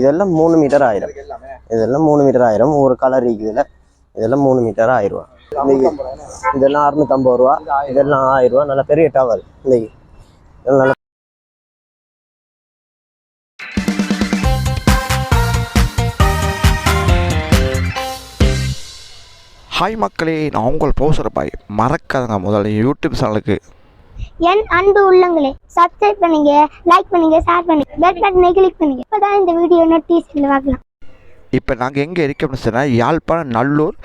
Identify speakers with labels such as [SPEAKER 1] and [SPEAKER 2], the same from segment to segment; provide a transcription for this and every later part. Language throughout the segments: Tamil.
[SPEAKER 1] இதெல்லாம் மூணு மீட்டர் ஆயிரம். இதெல்லாம் மூணு மீட்டர் ஆயிரம். ஒரு கலர் இருக்குதுல இதெல்லாம் மூணு மீட்டர் ஆயிரம் ரூபா. இன்னைக்கு இதெல்லாம் அறுநூத்தம்பது ரூபா. இதெல்லாம் ஆயிரம் ரூபா. நல்ல பெரிய டவல் இன்னைக்கு நல்ல
[SPEAKER 2] ஹாய் மக்களே நான் உங்கள் போசர் பாய் மறக்காதங்க முதல்ல யூடியூப் சேனலுக்கு
[SPEAKER 3] என் அன்பு உள்ளங்களே சப்ஸ்கிரைப் பண்ணுங்க லைக் பண்ணுங்க ஷேர் பண்ணுங்க பெல் பட்டனை கிளிக் பண்ணுங்க. இப்பதான் இந்த வீடியோ நோட்டீஸ்ல பார்க்கலாம்.
[SPEAKER 2] இப்போ நாங்கள் எங்கே இருக்கோம்னு சொன்னால் யாழ்ப்பாணம் நல்லூர்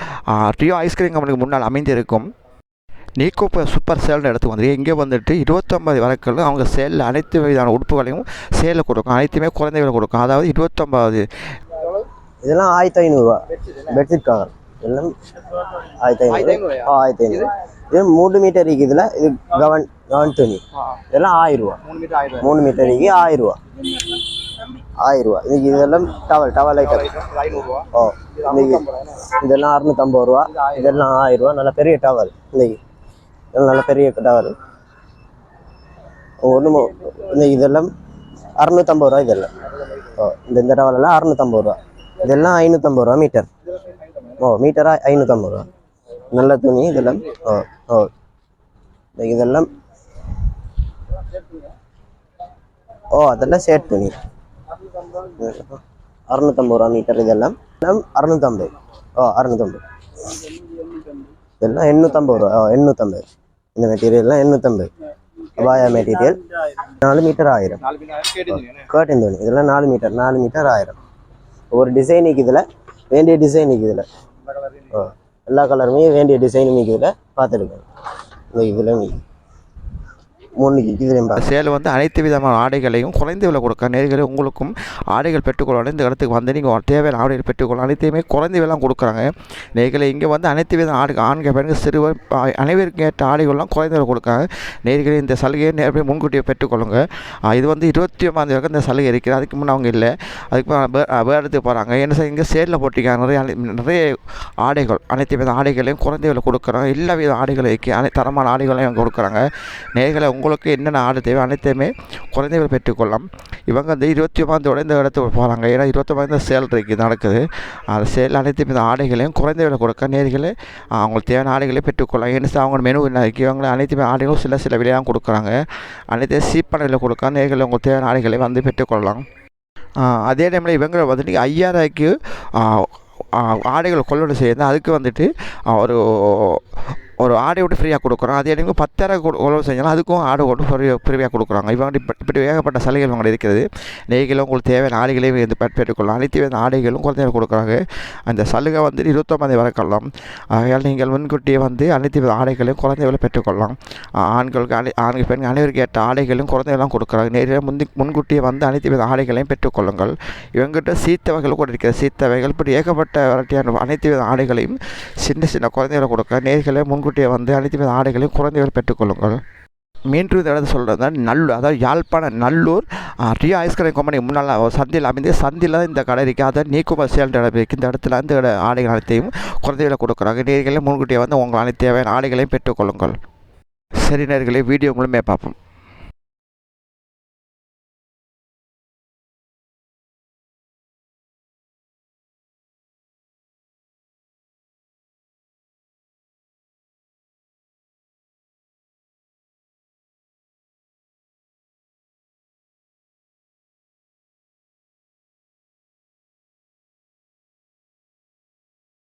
[SPEAKER 2] ரியோ ஐஸ்கிரீம் கம்பெனிக்கு முன்னால் அமைந்திருக்கும் நீக்கோ சூப்பர் சேல்னு இடத்துக்கு வந்து இங்கே வந்துட்டு இருபத்தொம்பது வரைக்கும் அவங்க சேலில் அனைத்து விதமான உடுப்புகளையும் சேலில் கொடுக்கும். அனைத்துமே குறைந்த விலை கொடுக்கும். அதாவது இருபத்தொம்பது
[SPEAKER 1] இதெல்லாம் ஆயிரத்தி ஐநூறுரூவா பெட்ஷீட் கவர் எல்லாம் ஆயிரத்தி ஐநூறு ஆ ஆயிரத்தி ஐநூறு இது மூணு மீட்டர் இருக்குதுல இது கவன் கவன் துணி. இதெல்லாம் ஆயிரம் ரூபா. மூணு மீட்டர் இருக்கு ஆயிரம் ரூபா. ஆயிரம் ரூபா. இன்னைக்கு இதெல்லாம் டவல் டவல் ஐட்டம் ஓ இன்னைக்கு இதெல்லாம் அறுநூத்தம்பது ரூபா. இதெல்லாம் ஆயிரம் ரூபா. நல்ல பெரிய டவல் இன்னைக்கு. இதெல்லாம் நல்ல பெரிய டவல். ஒன்று இன்னைக்கு இதெல்லாம் அறுநூத்தம்பது ரூபா இதெல்லாம். ஓ இந்த இந்த டவல் எல்லாம் அறுநூத்தம்பது ரூபா. இதெல்லாம் ஐநூற்றம்பது ரூபா மீட்டர். ஓ மீட்டரா ஐநூற்றம்பது ரூபா. நல்ல துணி இதெல்லாம் ஓ ஓ இந்த இதெல்லாம். ஓ அதெல்லாம் சேட் துணி. அறுநூத்தம்பது ரூபா மீட்டர் இதெல்லாம். எல்லாம் அறுநூத்தம்பது. ஓ அறுநூத்தம்பது. இதெல்லாம் எண்ணூற்றம்பது ரூபா. ஓ எண்ணூற்றம்பது இந்த மெட்டீரியல்லாம் எண்ணூற்றம்பது அபாயா மெட்டீரியல் நாலு மீட்டர் ஆயிரம். கேர்டன் துணி. இதெல்லாம் நாலு மீட்டர். நாலு மீட்டர் ஆயிரம். ஒரு டிசைன் இதில் வேண்டிய டிசைன் இதில். ஓ. எல்லா கலருமே வேண்டிய டிசைனும் இதில் பார்த்துருக்கேன் இந்த இதில் பார்த்து
[SPEAKER 2] சேல் வந்து அனைத்து விதமான ஆடைகளையும் குறைந்த விலை கொடுக்க நேர்களை உங்களுக்கும் ஆடைகள் பெற்றுக்கொள்ளணும் இந்த இடத்துக்கு வந்து நீங்கள் தேவையான ஆடைகள் பெற்றுக்கொள்ளலாம். அனைத்தையுமே குறைந்த விலை கொடுக்குறாங்க. நேர்களை இங்கே வந்து அனைத்து வித ஆடு ஆண்கள் பெண்கள் சிறுவர் அனைவருக்கும் ஏற்ற ஆடைகள்லாம் குறைந்த விலை கொடுக்காங்க நேர்களை இந்த சலுகையை நேர்களை முன்கூட்டியே பெற்றுக்கொள்ளுங்க. ஆ, இது வந்து இருபத்தி ஒன்பதாம் வரைக்கும் இந்த சலுகை இருக்குது அதுக்கு முன்னே அவங்க இல்லை. அதுக்கு வேறு இடத்துக்கு போகிறாங்க என்ன சார் இங்கே சேலில் போட்டிருக்காங்க. நிறைய நிறைய ஆடைகள் அனைத்து வித ஆடைகளையும் குறைந்த விலை கொடுக்குறாங்க. எல்லா வித ஆடைகளும் இருக்குது அனை தரமான ஆடைகளையும் அவங்க கொடுக்குறாங்க. நேர்களை உங்களுக்கு என்னென்ன ஆடு தேவை அனைத்தையுமே குறைந்த விலை பெற்றுக்கொள்ளலாம். இவங்க வந்து இருபத்தி ஒன்பதாந்தோட இந்த இடத்துக்கு போகிறாங்க ஏன்னா இருபத்தொம்பது சேல் இருக்குது நடக்குது. அந்த சேல் அனைத்தையும் இந்த ஆடைகளையும் குறைந்த விலை கொடுக்க நேர்களை அவங்களுக்கு தேவையான ஆடைகளை பெற்றுக்கொள்ளலாம். ஏன்னு அவங்க மெனு என்ன இருக்குது இவங்க அனைத்துமே ஆடைகளும் சில சில விலையாக கொடுக்குறாங்க. அனைத்தையும் சீப்பான விலை கொடுக்க நேர்களை உங்களுக்கு தேவையான ஆடைகளை வந்து பெற்றுக்கொள்ளலாம். அதே டைமில் இவங்க வந்துட்டு ஐயாயிரூபாய்க்கு ஆடைகள் கொள்வனை செய்யணும் அதுக்கு வந்துட்டு ஒரு ஒரு ஆடை விட்டு ஃப்ரீயாக கொடுக்குறோம். அதே டைம் பத்தாயிரம் உழவு செஞ்சாலும் அதுக்கும் ஆடை கொண்டு ஃப்ரீ ஃப்ரீயாக கொடுக்குறாங்க. இவங்க இப்படி இப்படி ஏகப்பட்ட சலுகைகள் அவங்க இருக்கிறது நெய்களும் உங்களுக்கு தேவையான ஆடைகளையும் வந்து பெற்றுக்கொள்ளலாம் அனைத்து வித ஆடைகளும் குழந்தைகள் கொடுக்குறாங்க. அந்த சலுகை வந்து இருபத்தொம்பது வரைக்கலாம் ஆகையால் நீங்கள் முன்கூட்டியே வந்து அனைத்து வித ஆடைகளையும் குழந்தைகளை பெற்றுக்கொள்ளலாம். ஆண்களுக்கு அனை ஆண்கள் பெண்கள் அனைவருக்கு ஏற்ற ஆடைகளும் குழந்தைகளாம் கொடுக்குறாங்க. நேரில் முந்தி முன்கூட்டியே வந்து அனைத்து வித ஆடைகளையும் பெற்றுக்கொள்ளுங்கள். இவங்ககிட்ட சீத்தவைகள் கூட இருக்கிற சீத்தவைகள் இப்படி ஏகப்பட்ட வெரைட்டியான அனைத்து வித ஆடைகளையும் சின்ன சின்ன குழந்தைகளை கொடுக்க நேர்களை முன்கூட்டியே வந்து அனைத்து வித ஆடைகளையும் குழந்தைகள் பெற்றுக்கொள்ளுங்கள். மீண்டும் இந்த இடத்துல சொல்கிறது நல்லூர். அதாவது Yazhpanam Nallur Ria Rio ice cream company முன்னால் சந்தையில் அமைந்து சந்தையில் இந்த கடை இருக்குது அதை நீக்குமர் சேல் இடம் இருக்குது இந்த இடத்துல அந்த ஆடைகள் அனைத்தையும் குறைந்த விலை கொடுக்குறாங்க. நீர்களையும் முன்கூட்டியே வந்து உங்கள் அனைத்து தேவையான ஆடைகளையும் பெற்றுக்கொள்ளுங்கள். சரி நேர்களை வீடியோ மூலமே பார்ப்போம்.